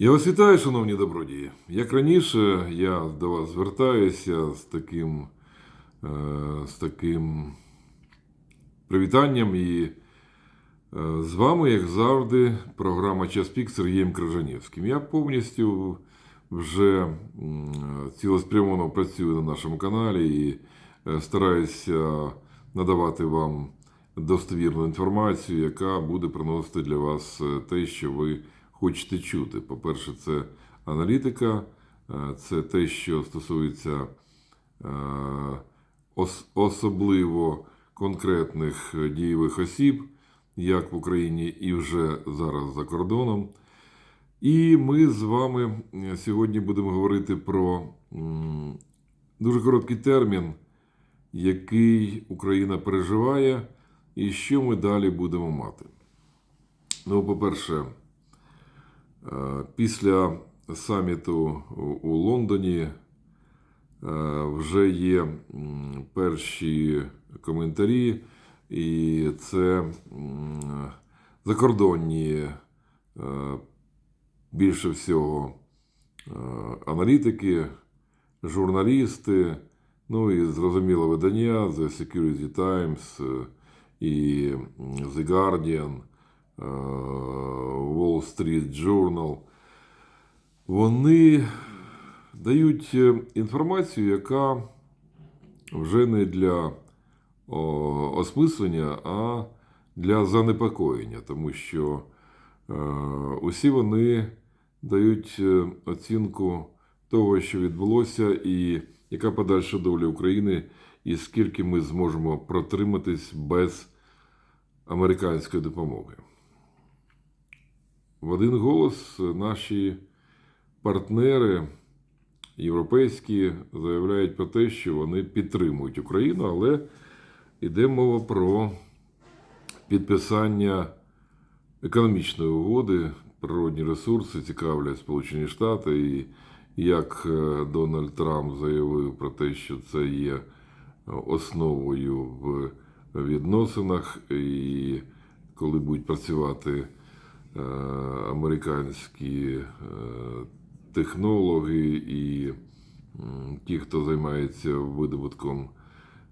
Я вас вітаю, шановні добродії. Як раніше, я до вас звертаюся з таким, е, з таким привітанням і е, з вами, як завжди, програма Час Пік Сергієм Крижанівським. Я повністю вже цілеспрямовано працюю на нашому каналі і е, стараюся надавати вам достовірну інформацію, яка буде приносити для вас те, що ви хочете чути. По-перше, це аналітика, е, це те, що стосується е, особливо конкретних е, дієвих осіб, як в Україні і вже зараз за кордоном. І ми з вами сьогодні будемо говорити про дуже короткий термін, який Україна переживає, і що ми далі будемо мати. Ну, по-перше, після саміту у- Лондоні е, вже є перші коментарі, і це закордонні е, більше всього е, аналітики, журналісти, ну і зрозуміло видання The Security Times е, і The Guardian, е, Wall Street Journal. Вони дають е, інформацію, яка вже не для осмислення, а для занепокоєння, тому що е, усі вони дають е, оцінку того, що відбулося, і яка подальша доля України, і скільки ми зможемо протриматись без американської допомоги. В один голос наші партнери європейські заявляють про те, що вони підтримують Україну, але йде мова про підписання економічної угоди, природні ресурси цікавлять Сполучені Штати, і як е, Дональд Трамп заявив про те, що це є основою в відносинах, і коли будуть працювати американські е, технологи і ті, хто займається видобутком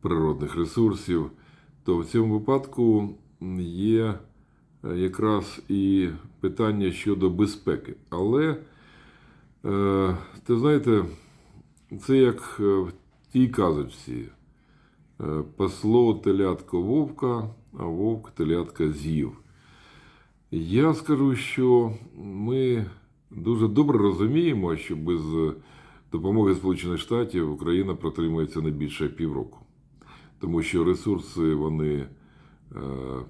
природних ресурсів, то в цьому випадку є е, якраз і питання щодо безпеки. Але, е, ти знаєте, це як е, в тій казочці. Е, Пасло телятко вовка, а вовк телятка з'їв. Я скажу, що ми дуже добре розуміємо, що без допомоги Сполучених Штатів Україна протримується не більше півроку. Тому що ресурси вони е,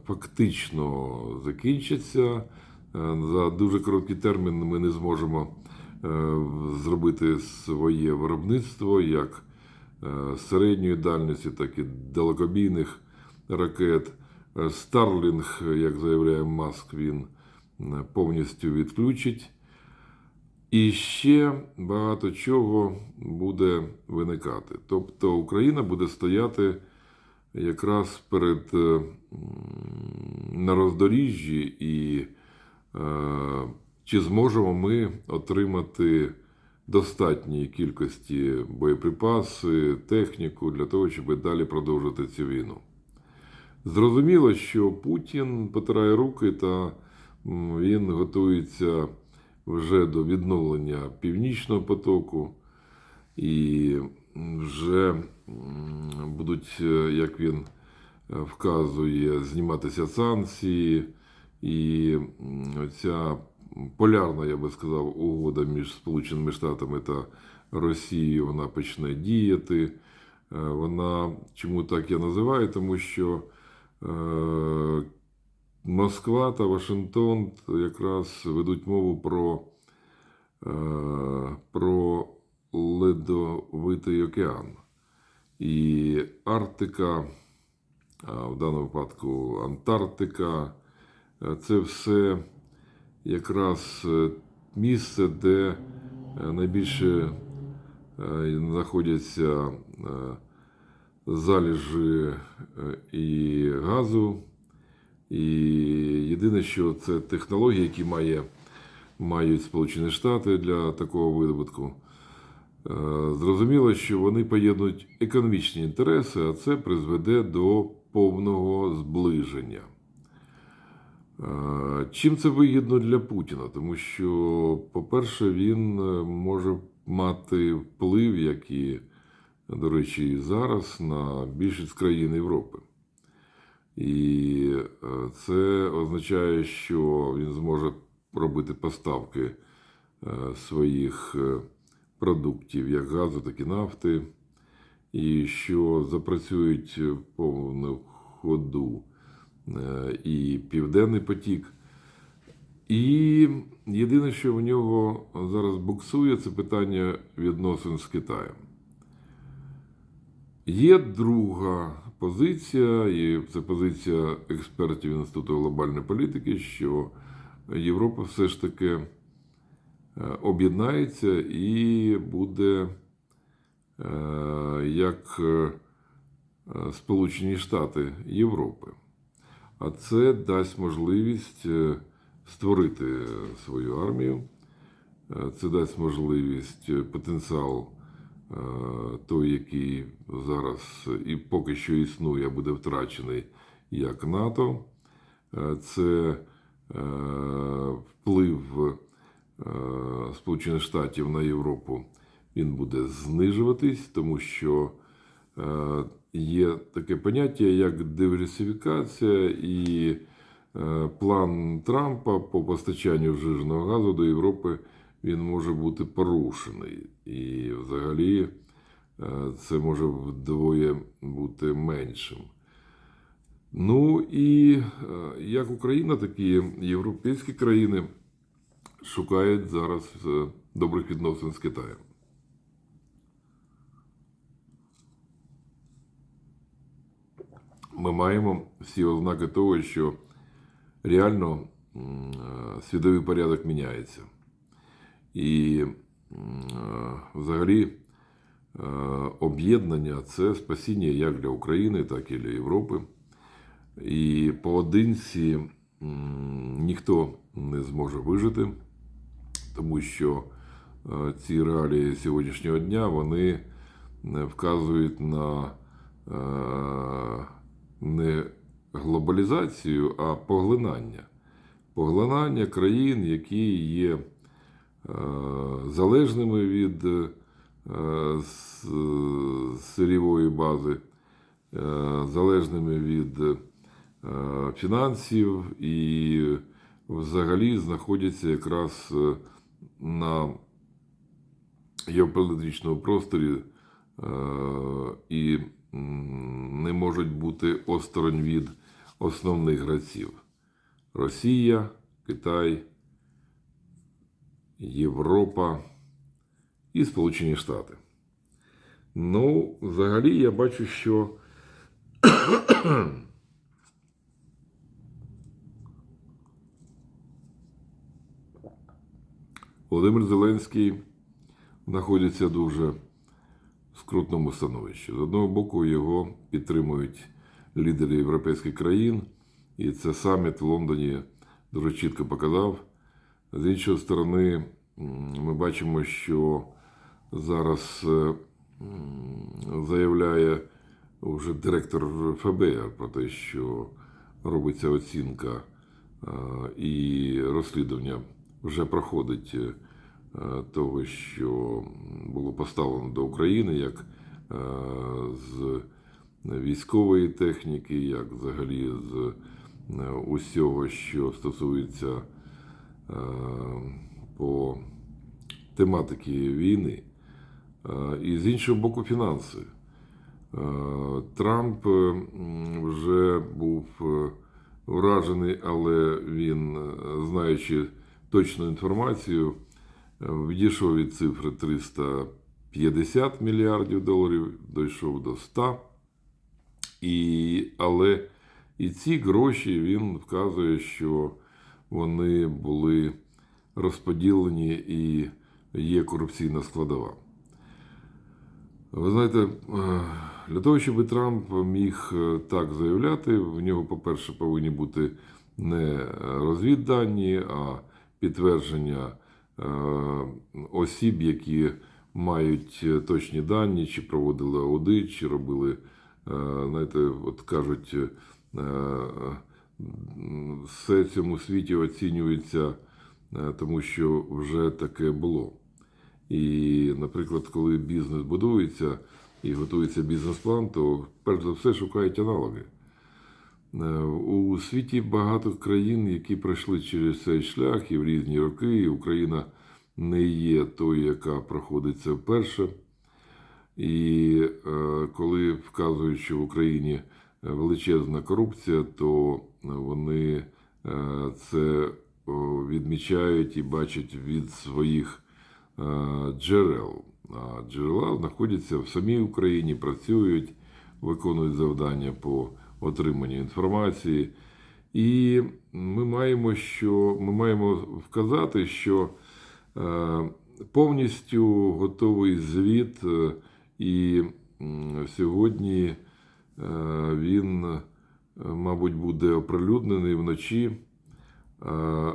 фактично закінчаться. Е, За дуже короткий термін ми не зможемо е, зробити своє виробництво як середньої дальності, так і далекобійних ракет. Е, Starlink, як заявляє Маск, він е, повністю відключить. І ще багато чого буде виникати. Тобто Україна буде стояти якраз перед е, на роздоріжжі, і чи зможемо ми отримати достатньої кількості боєприпаси, техніку для того, щоб далі продовжити цю війну. Зрозуміло, що Путін потирає руки та він готується вже до відновлення північного потоку, і вже будуть, е, як він е, вказує, зніматися санкції, і ця полярна, я би сказав, угода між Сполученими Штатами та Росією вона почне діяти. Е, Вона чому так я називаю? Тому що Москва та Вашингтон якраз ведуть мову про, е, про Ледовитий океан. І Арктика, в даному випадку Антарктика, е, це все якраз е, місце, де е, найбільше е, знаходяться е, залежі е, і газу. І єдине, що це технології, які має мають Сполучені Штати для такого видобутку. Е, Зрозуміло, що вони поєднують економічні інтереси, а це призведе до повного зближення. Е, Чим це вигідно для Путіна? Тому що, по-перше, він може мати вплив, як і, до речі, і зараз на більшість країн Європи. І е, це означає, що він зможе робити поставки е, своїх е, продуктів, як газу, так і нафти, і що запрацюють в повному ходу і Південний потік. І єдине, що в нього зараз буксує, це питання відносин з Китаєм. Є друга позиція, і це позиція експертів Інституту глобальної політики, що Європа все ж таки е, об'єднається і буде е, як е, Сполучені Штати Європи. А це дасть можливість створити свою армію, це дасть можливість потенціал той, який зараз і поки що існує, буде втрачений як НАТО. Е, Це е, вплив е, Сполучених Штатів на Європу він буде знижуватись, тому що е, є таке поняття, як диверсифікація і е, план Трампа по постачанню вжиженого газу до Європи він може бути порушений. І взагалі е, це може вдвоє бути меншим. Ну і е, як Україна, так і європейські країни шукають зараз е, добрих відносин з Китаєм. Ми маємо всі ознаки того, що реально світовий порядок міняється. І е, взагалі е, об'єднання це спасіння як для України, так і для Європи. І поодинці ніхто не зможе вижити, тому що е, ці реалії сьогоднішнього дня вони вказують на не глобалізацію, а поглинання. Поглинання країн, які є залежними від е, сирівої бази, е, залежними від е, фінансів і взагалі знаходяться якраз е, на геополітичному просторі е, і не можуть бути осторонь від основних гравців: Росія, Китай, Європа і Сполучені Штати. Ну, взагалі, я бачу, що Володимир Зеленський знаходиться дуже в скрутному становищі. З одного боку, його підтримують лідери європейських країн, і це саміт в Лондоні дуже чітко показав. З іншої сторони, ми бачимо, що зараз е, заявляє вже директор ФБР про те, що робиться оцінка е, і розслідування вже проходить е, того, що було поставлено до України, як з військової техніки, як взагалі з усього, що стосується по тематики війни. Е, І з іншого боку, фінанси. Е, Трамп е, вже був е, вражений, але він, е, знаючи точну інформацію, е, відійшов від цифри 350 мільярдів доларів, дійшов до 100. І, але і ці гроші він вказує, що вони були розподілені і є корупційна складова. Ви знаєте, е, для того, щоб Трамп міг е, так заявляти, в нього, по-перше, повинні бути не розвіддані, а підтвердження е, осіб, які мають точні дані, чи проводили аудит, чи робили, знаєте, от кажуть, все в цьому світі оцінюється, е, тому що вже таке було. І, наприклад, коли бізнес будується і готується бізнес-план, то перш за все шукають аналоги. Е, У світі багато країн, які пройшли через цей шлях і в різні роки, і Україна не є тою, яка проходить це вперше. І е, коли вказують, що в Україні величезна корупція, то вони е, це відмічають і бачать від своїх е, джерел. А джерела знаходяться в самій Україні, працюють, виконують завдання по отриманню інформації. І ми маємо, що, ми маємо вказати, що е, повністю готовий звіт, і сьогодні він, мабуть, буде оприлюднений вночі. Е,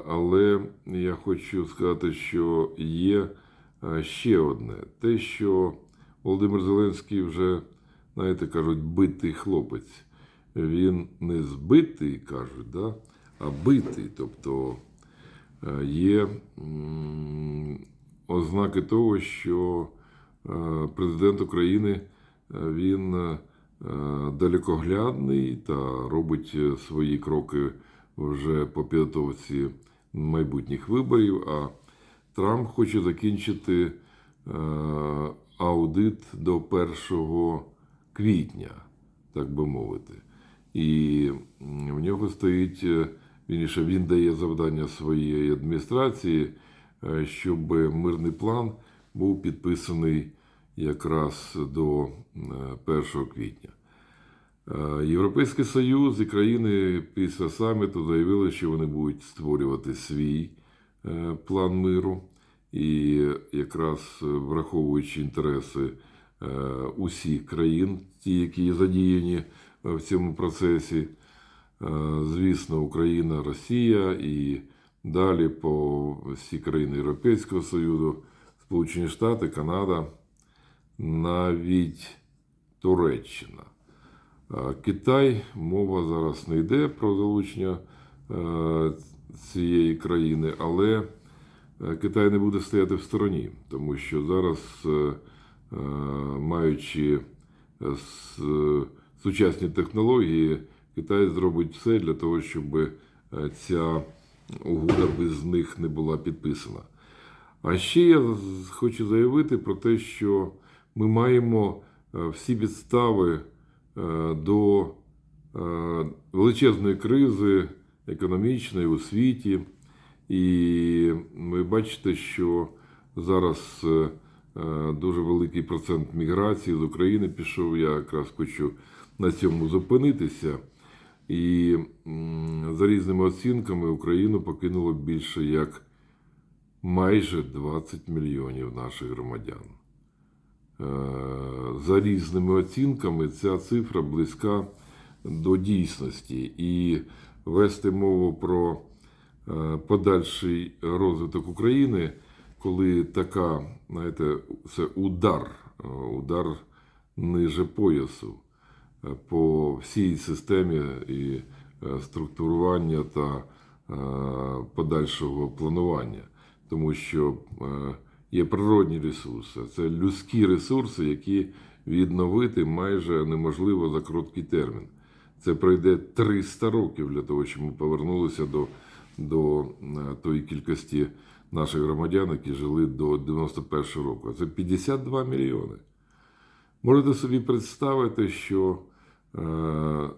Але я хочу сказати, що є е, ще одне: те, що Володимир Зеленський вже, знаєте, кажуть, битий хлопець. Він не збитий, кажуть, да? а битий. Тобто е, є ознаки того, що президент України він далекоглядний та робить е, свої кроки вже по підготовці майбутніх виборів. А Трамп хоче закінчити е, аудит до 1 квітня, так би мовити. І в нього стоїть, е, вірніше, він дає завдання своєї адміністрації, е, щоб мирний план був підписаний якраз до е, 1 квітня. Е, Європейський Союз і країни після саміту заявили, що вони будуть створювати свій е, план миру, і якраз е, враховуючи інтереси е, усіх країн, ті, які задіяні е, в цьому процесі, е, звісно, Україна, Росія і далі по всі країни Європейського Союзу, Сполучені Штати, Канада, навіть Туреччина. Китай, мова зараз не йде про залучення е, цієї країни, але е, Китай не буде стояти в стороні, тому що зараз, е, маючи сучасні технології, Китай зробить все для того, щоб ця угода без них не була підписана. А ще я хочу заявити про те, що ми маємо е, всі підстави е, до е, величезної кризи економічної у світі. І ви бачите, що зараз дуже великий процент міграції з України пішов. Я якраз хочу на цьому зупинитися. І за різними оцінками Україну покинуло більше як майже 20 мільйонів наших громадян. Е, За різними оцінками ця цифра близька до дійсності. І вести мову про е, подальший розвиток України, коли така, знаєте, це удар, е, удар ниже поясу по всій системі і структурування та подальшого планування, тому що є природні ресурси, це людські ресурси, які відновити майже неможливо за короткий термін. Це пройде 300 років для того, щоб ми повернулися до, до е, тої кількості наших громадян, які жили до 91-го року. Це 52 мільйони. Можете собі представити, що е,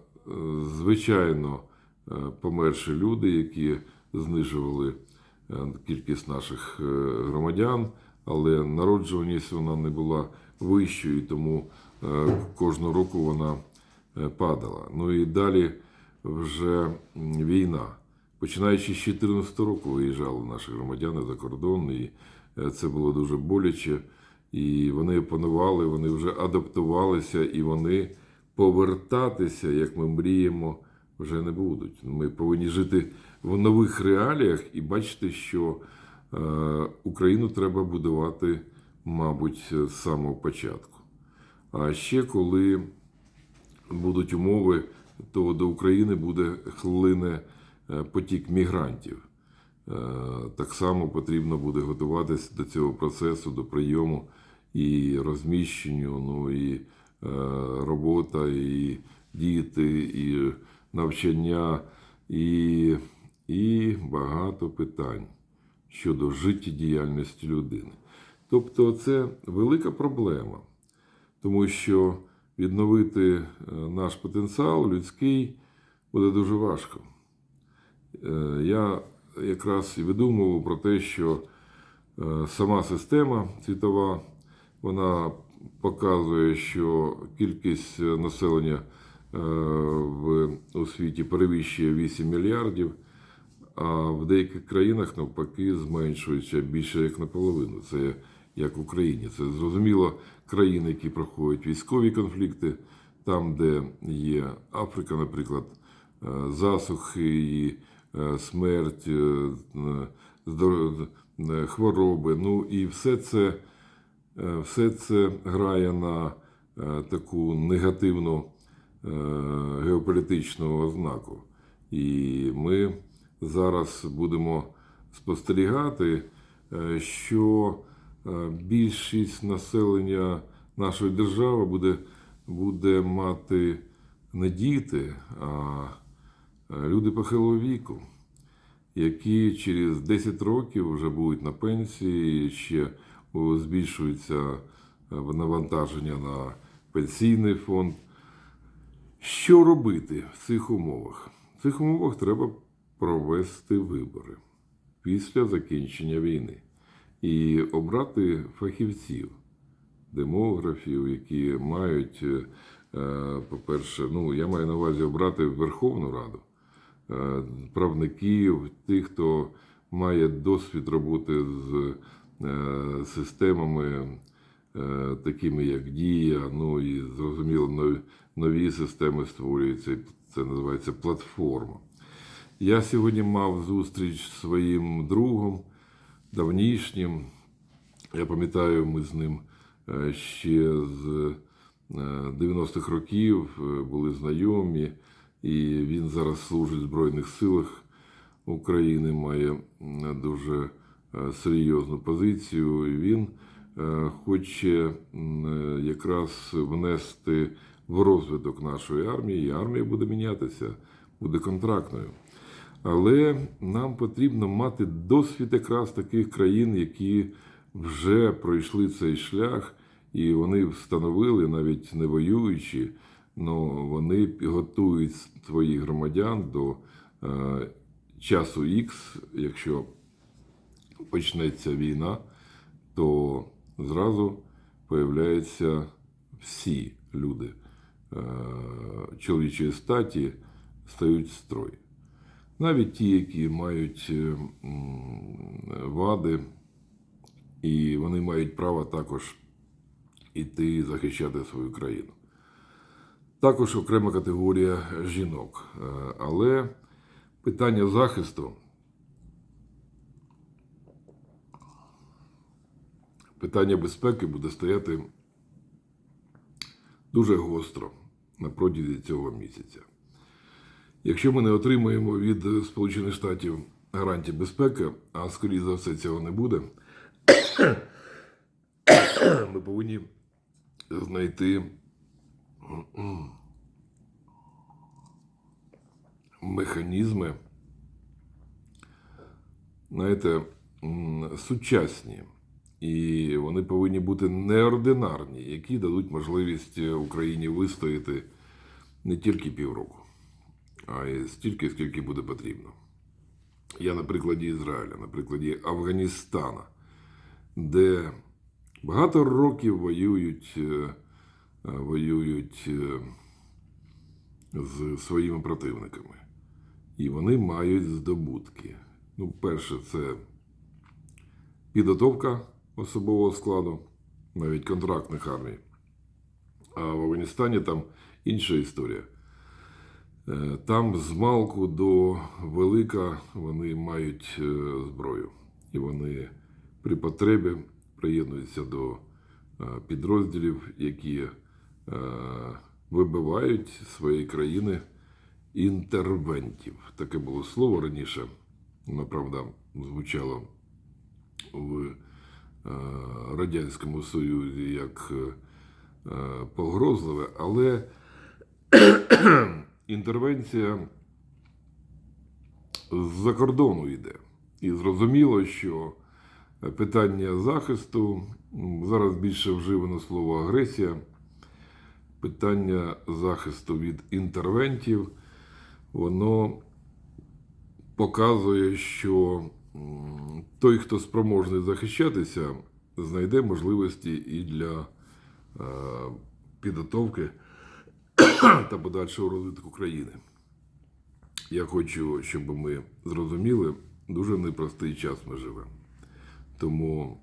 звичайно е, померші люди, які знижували кількість наших громадян, але народжуваність вона не була вищою, тому е, кожного року вона е, падала. Ну і далі вже війна. Починаючи з 2014 року виїжджали наші громадяни за кордон, і е, це було дуже боляче. І вони опанували, вони вже адаптувалися, і вони повертатися, як ми мріємо, вже не будуть. Ми повинні жити в нових реаліях і бачити, що Україну треба будувати, мабуть, з самого початку. А ще коли будуть умови, то до України буде хлине е, потік мігрантів. Е, Так само потрібно буде готуватися до цього процесу, до прийому і розміщенню, ну і е, робота, і діти, і навчання, і, і багато питань щодо життєдіяльності людини. Тобто це велика проблема, тому що відновити е, наш потенціал людський буде дуже важко. Е, Я якраз і видумував про те, що е, сама система світова вона показує, що кількість населення в у світі перевищує 8 мільярдів, а в деяких країнах навпаки зменшується більше як наполовину. Це як в Україні. Це зрозуміло країни, які проходять військові конфлікти, там, де є Африка, наприклад, е, засухи і е, смерть, е, хвороби. Ну і все це, все це грає на таку негативну геополітичну ознаку. І ми зараз будемо спостерігати, е, що е, більшість населення нашої держави буде, буде мати не діти, а е, люди похилого віку, які через 10 років вже будуть на пенсії, ще збільшується навантаження на пенсійний фонд. Що робити в цих умовах? В цих умовах треба провести вибори після закінчення війни і обрати фахівців, демографів, які мають, е, по-перше, ну я маю на увазі обрати Верховну Раду, е, правників, тих, хто має досвід роботи з е, системами, такими як Дія, ну і зрозуміло, нові системи створюються. Це називається платформа. Я сьогодні мав зустріч з своїм другом давнішнім. Я пам'ятаю, ми з ним е, ще з е, 90-х років е, були знайомі, і він зараз служить в Збройних силах України, має дуже е, серйозну позицію. І він е, хоче е, якраз внести в розвиток нашої армії, і армія буде мінятися, буде контрактною. Але нам потрібно мати досвід якраз таких країн, які вже пройшли цей шлях, і вони встановили, навіть не воюючи, але вони готують своїх громадян до е, часу Х, якщо почнеться війна, то зразу появляються всі люди е, чоловічої статі стають в строй. Навіть ті, які мають е, вади, і вони мають право також іти захищати свою країну. Також окрема категорія жінок. Е, Але питання захисту, питання безпеки буде стояти дуже гостро на протязі цього місяця. Якщо ми не отримаємо від Сполучених Штатів гарантій безпеки, а скоріше за все цього не буде, ми повинні знайти механізми, знаєте, сучасні. І вони повинні бути неординарні, які дадуть можливість Україні вистояти не тільки півроку а стільки, скільки буде потрібно. Я на прикладі Ізраїля, на прикладі Афганістана, де багато років воюють, е, е, воюють е, з своїми противниками. І вони мають здобутки. Ну, перше, це підготовка особового складу, навіть контрактних армій. А в Афганістані там інша історія. Е, Там з малку до велика вони мають е, зброю. І вони при потребі приєднуються до е, підрозділів, які вибивають своєї країни інтервентів. Таке було слово раніше, воно, правда, звучало в Радянському Союзі як погрозливе, але інтервенція з-за кордону йде. І зрозуміло, що питання захисту зараз більше вживано слово агресія. Питання захисту від інтервентів, воно показує, що той, хто спроможний захищатися, знайде можливості і для е, підготовки та подальшого розвитку країни. Я хочу, щоб ми зрозуміли, дуже непростий час ми живемо. Тому,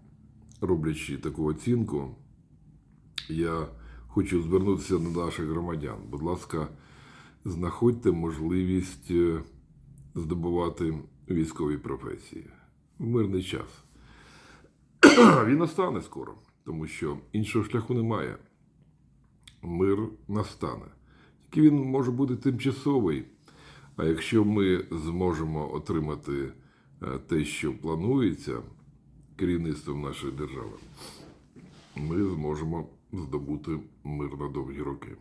роблячи таку оцінку, я хочу звернутися до наших громадян. Будь ласка, знаходьте можливість е, здобувати військові професії в мирний час. Він настане скоро, тому що іншого шляху немає. Мир настане. Тільки він може бути тимчасовий. А якщо ми зможемо отримати е, те, що планується керівництвом нашої держави, ми зможемо здобути мир на довгі роки.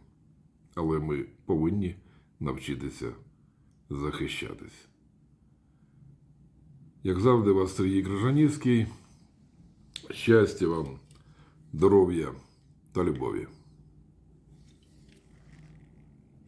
Але ми повинні навчитися захищатись. Як завжди, вас Сергій Крижанівський. Щастя вам, здоров'я та любові.